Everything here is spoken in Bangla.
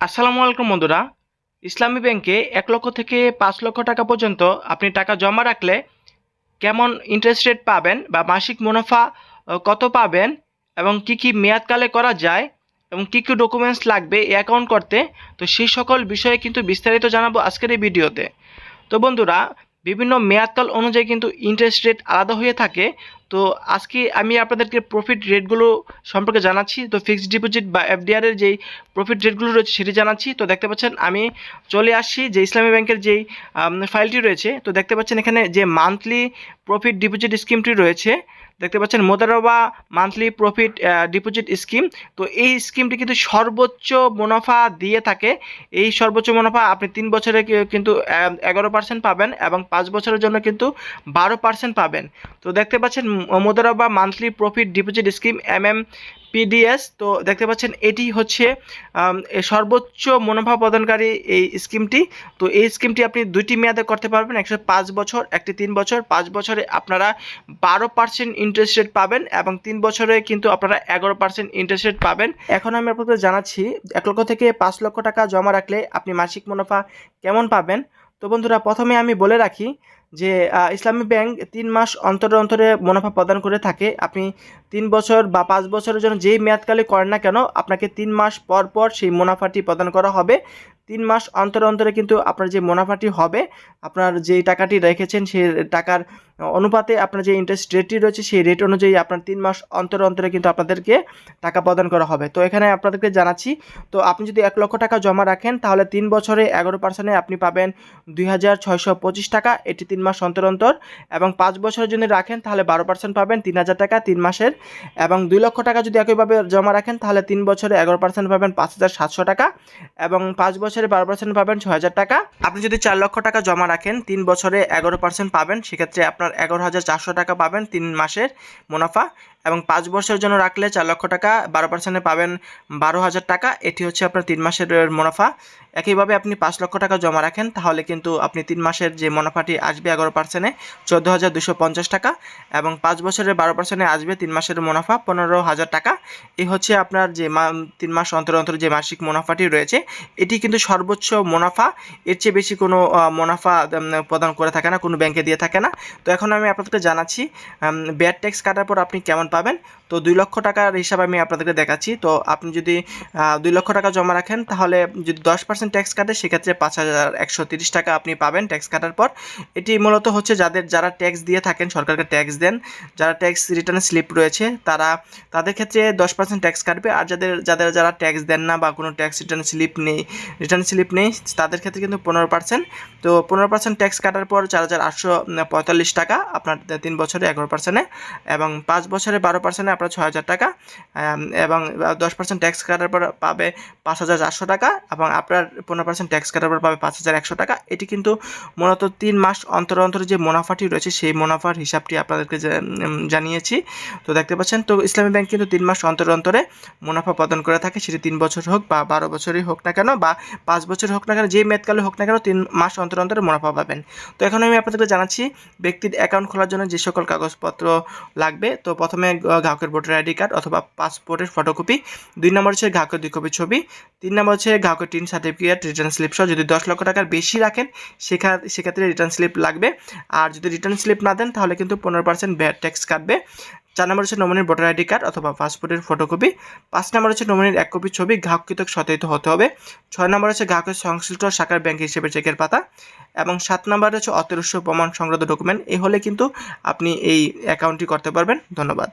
আসসালামু আলাইকুম বন্ধুরা। ইসলামী ব্যাংকে এক লক্ষ থেকে পাঁচ লক্ষ টাকা পর্যন্ত আপনি টাকা জমা রাখলে কেমন ইন্টারেস্ট রেট পাবেন বা মাসিক মুনাফা কত পাবেন এবং কি কি মেয়াদকালে করা যায় এবং কী কী ডকুমেন্টস লাগবে এই অ্যাকাউন্ট করতে, তো সেই সকল বিষয়ে কিন্তু বিস্তারিত জানাব আজকের এই ভিডিওতে। তো বন্ধুরা, বিভিন্ন মেয়াদকাল অনুযায়ী কিন্তু ইন্টারেস্ট রেট আলাদা হয়ে থাকে তো আজকে আমি আপনাদেরকে প্রফিট রেটগুলো সম্পর্কে জানাচ্ছি। তো ফিক্সড ডিপোজিট বা এফডিআর এর যেই প্রফিট রেটগুলো রয়েছে সেটি জানাচ্ছি। তো দেখতে পাচ্ছেন আমি চলে আসছি যে ইসলামী ব্যাংকের যেই ফাইলটি রয়েছে। তো দেখতে পাচ্ছেন এখানে যে মান্থলি প্রফিট ডিপোজিট স্কিমটি রয়েছে। দেখতে পাচ্ছেন মোদারবা মান্থলি প্রফিট ডিপোজিট স্কিম তো এই স্কিমটি কিন্তু সর্বোচ্চ মুনাফা দিয়ে থাকে। এই সর্বোচ্চ মুনাফা আপনি তিন বছরে কিন্তু এগারো পার্সেন্ট পাবেন এবং পাঁচ বছরের জন্য কিন্তু বারো পার্সেন্ট পাবেন। তো দেখতে পাচ্ছেন মোদারবা monthly profit deposit scheme M M PDS তো দেখতে পাচ্ছেন এটি হচ্ছে সর্বোচ্চ মুনাফা প্রদানকারী এই স্কিমটি। তো এই স্কিমটি আপনি দুইটি মেয়াদে করতে পারবেন একশো পাঁচ বছর, একটি তিন বছর। পাঁচ বছরে আপনারা বারো পার্সেন্ট ইন্টারেস্ট রেট পাবেন এবং তিন বছরে কিন্তু আপনারা এগারো পার্সেন্ট ইন্টারেস্ট রেট পাবেন। এখন আমি আপনাদের জানাচ্ছি, এক লক্ষ থেকে পাঁচ লক্ষ টাকা জমা রাখলে আপনি মাসিক মুনাফা কেমন পাবেন? তো বন্ধুরা, প্রথমে আমি বলে রাখি যে ইসলামী ব্যাংক তিন মাস অন্তর অন্তরে মুনাফা প্রদান করে থাকে। আপনি তিন বছর বা পাঁচ বছরের জন্য যেই মেয়াদকালে করেন না কেন, আপনাকে তিন মাস পর পর সেই মুনাফাটি প্রদান করা হবে। তিন মাস অন্তর অন্তরে কিন্তু আপনার যে মুনাফাটি হবে, আপনার যে টাকাটি রেখেছেন সেই টাকার অনুপাতে আপনার যে ইন্টারেস্ট রেটটি রয়েছে, সেই রেট অনুযায়ী আপনার তিন মাস অন্তর অন্তরে কিন্তু আপনাদেরকে টাকা প্রদান করা হবে। তো এখানে আপনাদেরকে জানাচ্ছি, তো আপনি যদি এক লক্ষ টাকা জমা রাখেন, তাহলে তিন বছরে এগারো পার্সেন্টে আপনি পাবেন দুই হাজার ছয়শো পঁচিশ টাকা। এটি তিন মাস অন্তর অন্তর। এবং পাঁচ বছরের জন্য রাখেন, তাহলে বারো পার্সেন্ট পাবেন তিন হাজার টাকা তিন মাসের। এবং দুই লক্ষ টাকা যদি একইভাবে জমা রাখেন, তাহলে তিন বছরে এগারো পার্সেন্ট পাবেন পাঁচ হাজার সাতশো টাকা। এবং পাঁচ বছরে বারো পার্সেন্ট পাবেন ছ হাজার টাকা। আপনি যদি চার লক্ষ টাকা জমা রাখেন, তিন বছরে এগারো পার্সেন্ট পাবেন, সেক্ষেত্রে আপনার এগারো হাজার চারশো টাকা পাবেন তিন মাসের মুনাফা। এবং পাঁচ বছরের জন্য রাখলে চার লক্ষ টাকা, বারো পার্সেন্টে পাবেন বারো হাজার টাকা। এটি হচ্ছে আপনার তিন মাসের মুনাফা। একইভাবে আপনি পাঁচ লক্ষ টাকা জমা রাখেন, তাহলে কিন্তু আপনি তিন মাসের যে মুনাফাটি আসবে এগারো পার্সেন্টে চোদ্দ হাজার দুশো পঞ্চাশ টাকা এবং পাঁচ বছরের বারো পার্সেন্টে আসবে তিন মাসের মুনাফা, পনেরো হাজার টাকা। এই হচ্ছে আপনার যে তিন মাস অন্তর অন্তর যে মাসিক মুনাফাটি রয়েছে, এটি কিন্তু সর্বোচ্চ মুনাফা। এর চেয়ে বেশি কোনো মুনাফা প্রদান করে থাকে না, কোনো ব্যাংকে দিয়ে থাকে না। তো এখন আমি আপনাদেরকে জানাচ্ছি ব্যাড ট্যাক্স কাটার পর আপনি কেমন পাবেন। তো দুই লক্ষ টাকার হিসাবে আমি আপনাদেরকে দেখাচ্ছি। তো আপনি যদি দুই লক্ষ টাকা জমা রাখেন, তাহলে যদি দশ পার্সেন্ট ট্যাক্স কাটে, সেক্ষেত্রে পাঁচ হাজার একশো তিরিশ টাকা আপনি পাবেন ট্যাক্স কাটার পর। এটি মূলত হচ্ছে যাদের, যারা ট্যাক্স দিয়ে থাকেন, সরকারকে ট্যাক্স দেন, যারা ট্যাক্স রিটার্ন স্লিপ রয়েছে, তারা, তাদের ক্ষেত্রে দশ পার্সেন্ট ট্যাক্স কাটবে। আর যাদের যাদের যারা ট্যাক্স দেন না বা কোনো ট্যাক্স রিটার্ন স্লিপ নেই রিটার্ন স্লিপ নেই, তাদের ক্ষেত্রে কিন্তু পনেরো পার্সেন্ট তো পনেরো পার্সেন্ট ট্যাক্স কাটার পর চার হাজার আটশো পঁয়তাল্লিশ টাকা আপনার তিন বছরে এগারো পার্সেন্টে এবং পাঁচ বছরে বারো পার্সেন্টে আপনার ছয় হাজার টাকা এবং দশ পার্সেন্ট ট্যাক্স কাটার পর পাবে পাঁচ হাজার চারশো টাকা, এবং আপনার পনেরো পার্সেন্ট ট্যাক্স কাটার পর পাবে পাঁচ হাজার একশো টাকা। এটি কিন্তু মূলত তিন মাস অন্তর অন্তর যে মুনাফাটি রয়েছে, সেই মুনাফার হিসাবটি আপনাদেরকে জানিয়েছি। তো দেখতে পাচ্ছেন, তো ইসলামী ব্যাংক কিন্তু তিন মাস অন্তর অন্তরে মুনাফা প্রদান করে থাকে, সেটি তিন বছর হোক বা বারো বছরই হোক না কেন, বা পাঁচ বছর হোক না কেন, যে মেয়াদকালে হোক না কেন, তিন মাস অন্তর অন্তরে মুনাফা পাবেন। তো এখন আমি আপনাদেরকে জানাচ্ছি, ব্যক্তির অ্যাকাউন্ট খোলার জন্য যে সকল কাগজপত্র লাগবে, তো প্রথমে গ- গ্রাহকের ভোটার আইডি কার্ড অথবা পাসপোর্টের ফটোকপি, দুই নম্বর হচ্ছে গ্রাহকের দুই কপি ছবি, তিন নম্বর হচ্ছে গ্রাহকের টিন সার্টিফিকেট, রিটার্ন স্লিপ সহ যদি দশ লক্ষ টাকার বেশি রাখেন, সেখা, সেক্ষেত্রে রিটার্ন স্লিপ লাগবে। আর যদি রিটার্ন স্লিপ না দেন, তাহলে কিন্তু পনেরো পার্সেন্ট ভ্যাট ট্যাক্স কাটবে। চার নম্বর হচ্ছে নমিনির ভোটার আইডি কার্ড অথবা পাসপোর্টের ফটোকপি। পাঁচ নম্বর হচ্ছে নমিনির এক কপি ছবি গ্রাহককৃত সত্যায়িত হতে হবে। ছয় নম্বর হচ্ছে গ্রাহকের সংশ্লিষ্ট শাখার ব্যাংক হিসেবে চেকের পাতা। এবং সাত নম্বর হচ্ছে অতরস্য প্রমাণ সংক্রান্ত ডকুমেন্ট এই হলে কিন্তু আপনি এই অ্যাকাউন্টটি করতে পারবেন। ধন্যবাদ।